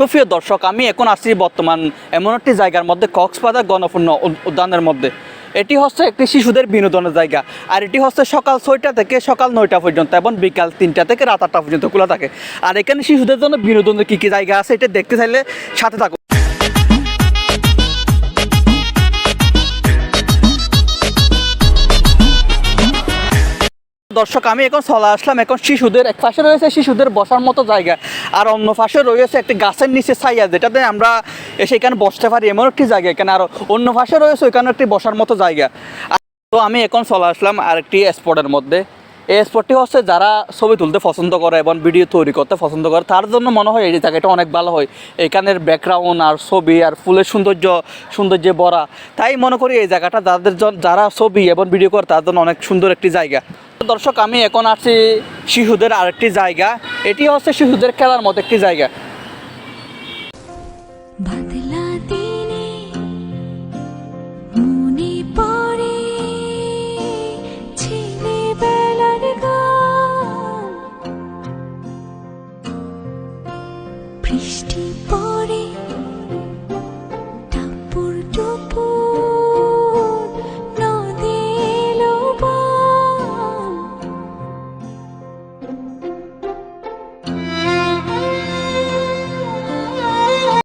সুপ্রিয় দর্শক, আমি এখন আসছি বর্তমান এমন একটি জায়গার মধ্যে, কক্সবাজার গণপূর্ণ উদ্যানের মধ্যে। এটি হচ্ছে একটি শিশুদের বিনোদনের জায়গা। আর এটি হচ্ছে সকাল ছয়টা থেকে সকাল নয়টা পর্যন্ত এবং বিকাল তিনটা থেকে রাত আটটা পর্যন্ত খোলা থাকে। আর এখানে শিশুদের জন্য বিনোদনের কী কী জায়গা আছে, এটা দেখতে চাইলে সাথে থাকুন। দর্শক, আমি এখন চলে আসলাম এখন শিশুদের, এক পাশে রয়েছে শিশুদের বসার মতো জায়গা, আর অন্য পাশে রয়েছে একটি গাছের নিচে ছাইয়া, যেটাতে আমরা এসে এখানে বসতে পারি, এমন একটি জায়গা এখানে, আর অন্য পাশে রয়েছে ওইখানে একটি বসার মতো জায়গা। তো আমি এখন চলে আসলাম আরেকটি স্পটের মধ্যে। এই স্পটটি হচ্ছে যারা ছবি তুলতে পছন্দ করে এবং ভিডিও তৈরি করতে পছন্দ করে, তার জন্য মনে হয় এই জায়গাটা অনেক ভালো হয়। এখানের ব্যাকগ্রাউন্ড আর ছবি আর ফুলের সৌন্দর্য, সৌন্দর্যে ভরা। তাই মনে করি এই জায়গাটা যাদের যারা ছবি এবং ভিডিও করে, তার জন্য অনেক সুন্দর একটি জায়গা। দর্শক, আমি এখন আছি শিশুদের আরেকটি জায়গা। এটি হচ্ছে শিশুদের খেলার মতো একটি জায়গা। বৃষ্টি